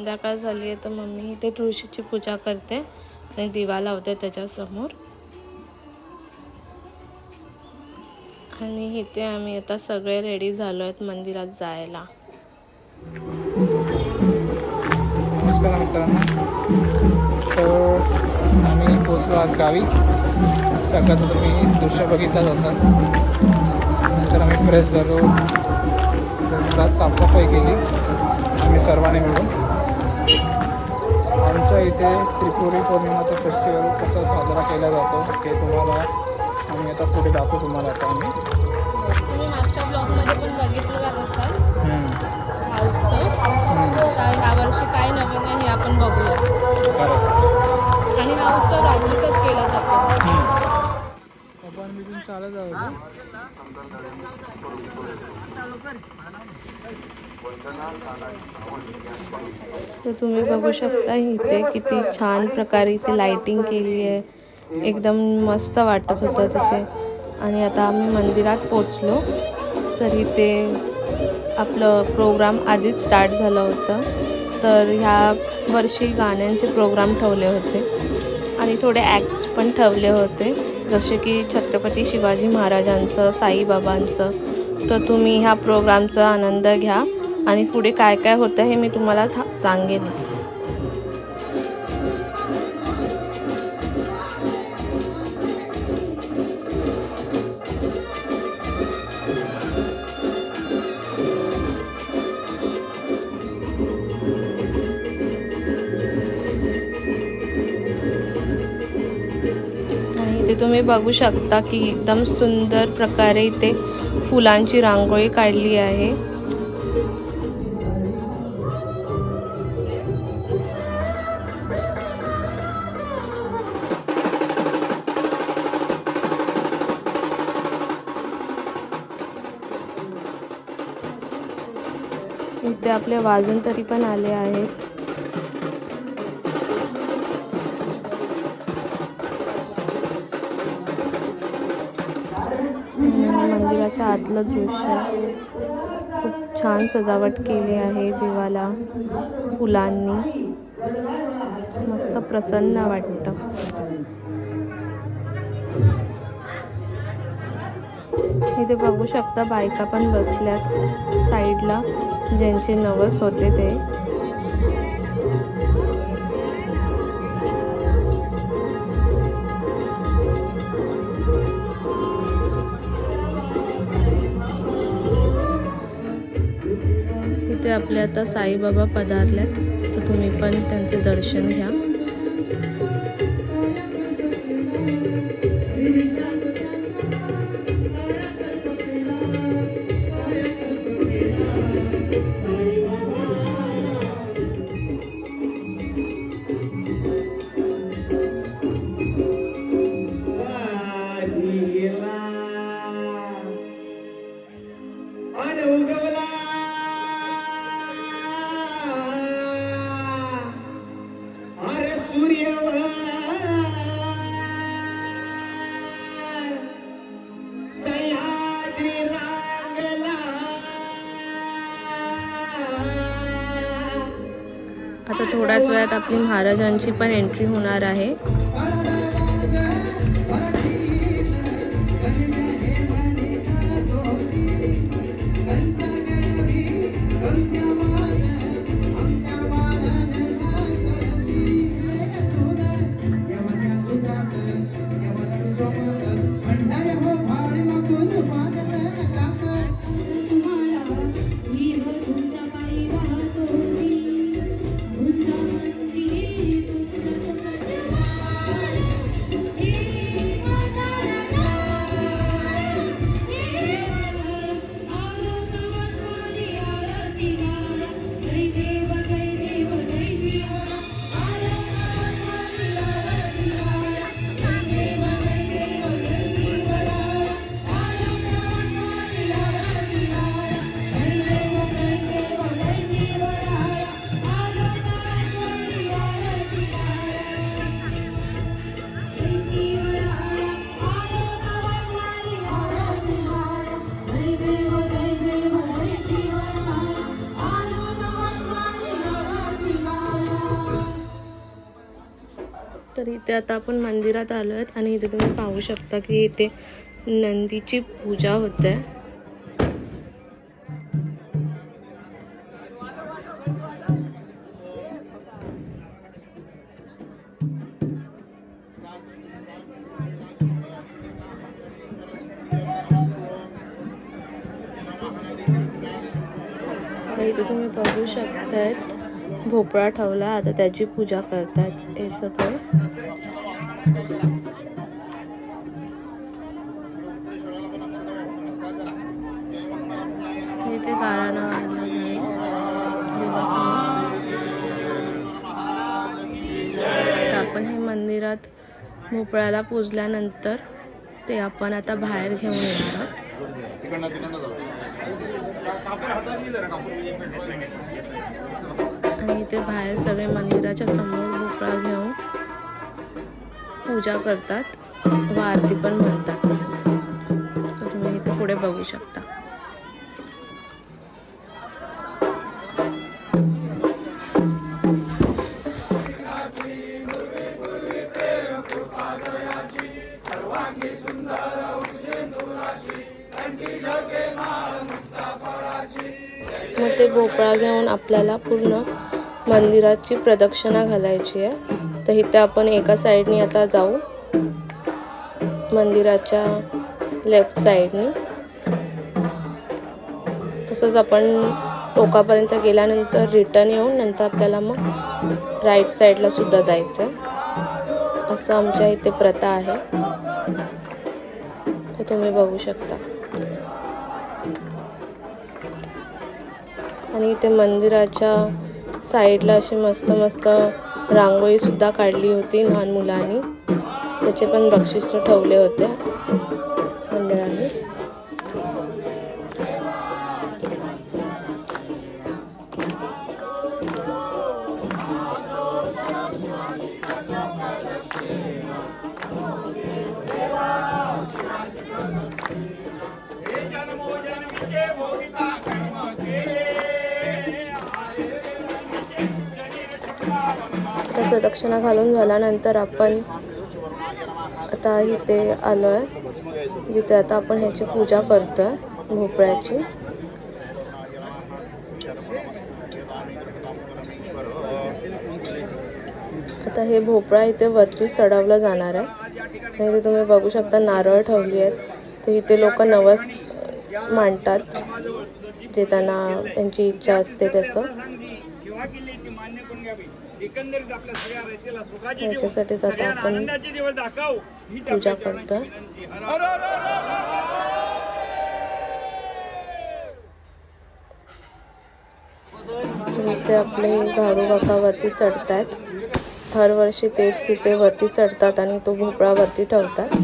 संध्याकाळ झाली आहे तर मम्मी इथे तुळशीची पूजा करते आणि दिवा लावते त्याच्यासमोर. आणि इथे आम्ही आता सगळे रेडी झालो आहेत मंदिरात जायला. नमस्कार मित्रांनो. तर आम्ही पोचलो आज गावी. सकाळचं तुम्ही दृश्य बघितलंच असाल. नंतर आम्ही फ्रेश झालो. घरात साफसफाई केली. आम्ही सर्वांनी मिळून. आमच्या इथे त्रिपुरी पौर्णिमाचा फेस्टिवल कसा साजरा केला जातो हे तुम्हाला आम्ही आता पुढे दाखवू तुम्हाला आता आम्ही. तुम्ही मागच्या ब्लॉगमध्ये पण बघितलेला असाल. हम्म, हा उत्सव. हम्म, तर ह्यावर्षी काय नवीन आहे हे आपण बघूया. आणि हा उत्सव केला जातो. आपण चालत आहोत तर तुम्ही बघू शकता इथे किती छान प्रकारे इथे लाइटिंग केली आहे. एकदम मस्त वाटत होतं तिथे. आणि आता आम्ही मंदिरात पोचलो तर इथे आपलं प्रोग्राम आधीच स्टार्ट झालं होतं. तर ह्या वर्षी गाण्यांचे प्रोग्राम ठेवले होते. आणि थोडे ॲक्ट्स पण ठेवले होते. जसे की छत्रपती शिवाजी महाराजांचं साईबाबांचं. तर तुम्ही ह्या प्रोग्रामचा आनंद घ्या. आणि पुढे काय काय होतं हे मी तुम्हाला था सांगेनच तुम्ही बघू शकता की एकदम सुंदर प्रकारे इथे फुलांची रांगोळी काढली आहे. इथे आपले वाजून तरी पण आले आहेत. मंदिराच्या आतलं दृश्य. खूप छान सजावट केली आहे देवाला फुलांनी. मस्त प्रसन्न वाटतं. इथे बघू शकता बायका पण बसल्यात साईडला. ज्यांचे नवस होते ते. इथे आपले आता साईबाबा पधारल्यात तर तुम्ही पण त्यांचे दर्शन घ्या. आता थोड्याच वेळात आपली महाराजांची पण एंट्री होणार आहे. इथे आता आपण मंदिरात आलो आहेत आणि इथे तुम्ही पाहू शकता की इथे नंदीची पूजा होते. इथे तुम्ही बघू शकतात भोपळा ठेवला. आता त्याची पूजा करतात. हे सगळे. ते इथे आणलं जाईल. देवासमोर. आता आपण हे मंदिरात भोपळ्याला पूजल्यानंतर ते आपण आता बाहेर घेऊन येणार आहोत. आणि इथे बाहेर सगळे मंदिराच्या समोर भोपळा घेऊन पूजा करतात. व आरती पण म्हणतात. तर तुम्ही इथे पुढे बघू शकता. मग ते भोपळा घेऊन आपल्याला पूर्ण मंदिराची प्रदक्षिणा घालायची आहे. तर इथे आपण एका साईडनी आता जाऊ. मंदिराच्या लेफ्ट साईडनी. तसंच आपण टोकापर्यंत गेल्यानंतर रिटर्न येऊन नंतर आपल्याला मग राईट साईडला सुद्धा जायचं आहे असं आमच्या इथे प्रथा आहे. तर तुम्ही बघू शकता. आणि इथे मंदिराच्या साईडला अशी मस्त मस्त रांगोळी सुद्धा काढली होती लहान मुलांनी. त्याचे पण बक्षीस ठेवले होते मंडळाने. प्रदक्षिणा घालून झाल्यानंतर आपण आता इथे आलो आहे जिथे आता आपण ह्याची पूजा करतो आहे भोपळ्याची. आता हे भोपळा इथे वरती चढवलं जाणार आहे. इथे तुम्ही बघू शकता नारळ ठेवली आहेत. तर इथे लोक नवस मांडतात जे त्यांना त्यांची इच्छा असते तसं. एकंदरीत आपल्या सगळ्या रयतेला सुखाची याच्यासाठीच आता आपण आनंदाचे दिवस दाखव. ही पूजा. तुम्ही इथे आपले घारू चढतायत. हर वर्षी तेच इथे वरती चढतात आणि तो भोपळा वरती ठेवतात.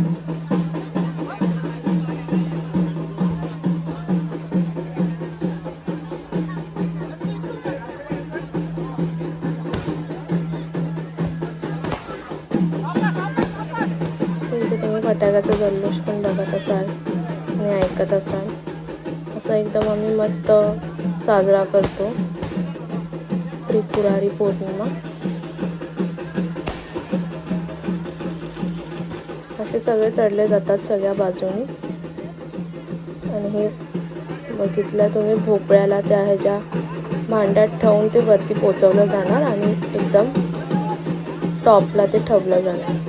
फटाक्याचा जल्लोष पण बघत असाल आणि ऐकत असाल असं एकदम आम्ही मस्त साजरा करतो. त्रिपुरारी पौर्णिमा. असे सगळे चढले जातात सगळ्या बाजूनी. आणि हे बघितलं तुम्ही भोपळ्याला त्या ह्याच्या भांड्यात ठेवून ते वरती पोचवलं जाणार आणि एकदम टॉपला ते ठेवलं जाणार.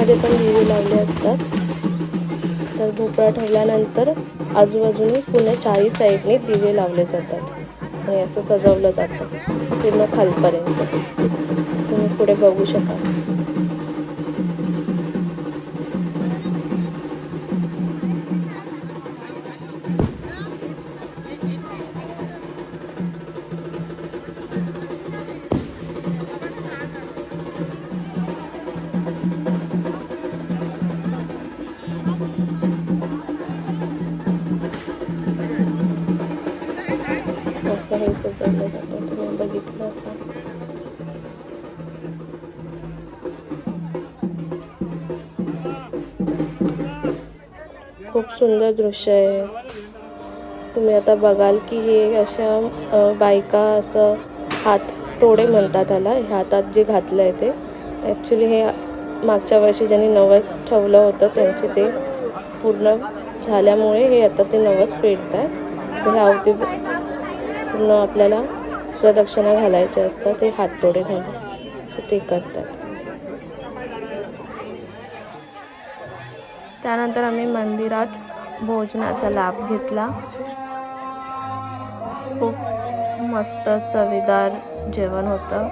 भोपळ्यामध्ये पण दिवे लावले असतात. तर भोपळा ठेवल्यानंतर आजूबाजूने पुणे चाळी साईडने दिवे लावले जातात. आणि असं सजवलं जातं. पूर्ण खालपर्यंत. तुम्ही पुढे बघू शकाल. सजवलं जातं तुम्ही बघितलं असं खूप सुंदर दृश्य आहे. तुम्ही आता बघाल की हे अशा बायका असं हात टोडे म्हणतात त्याला. हे हातात जे घातलं आहे ते. ॲक्च्युली हे मागच्या वर्षी ज्यांनी नवस ठेवलं होतं त्यांचे ते पूर्ण झाल्यामुळे हे आता ते नवस फेडत आहेत तर हे अवती पूर्ण आपल्याला प्रदक्षिणा घालायच्या असतात ते हाततोडे घालतात ते करतात. त्यानंतर आम्ही मंदिरात भोजनाचा लाभ घेतला. खूप मस्त चवीदार जेवण होतं.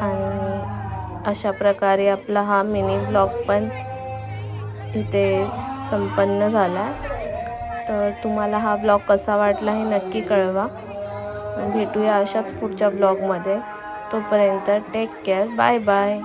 आणि अशा प्रकारे आपला हा मिनी ब्लॉग पण इथे संपन्न झाला. तर तुम्हाला हा ब्लॉग कसा वाटला हे नक्की कळवा. भेटूया अशाच पुढच्या ब्लॉगमध्ये तोपर्यंत टेक केअर बाय बाय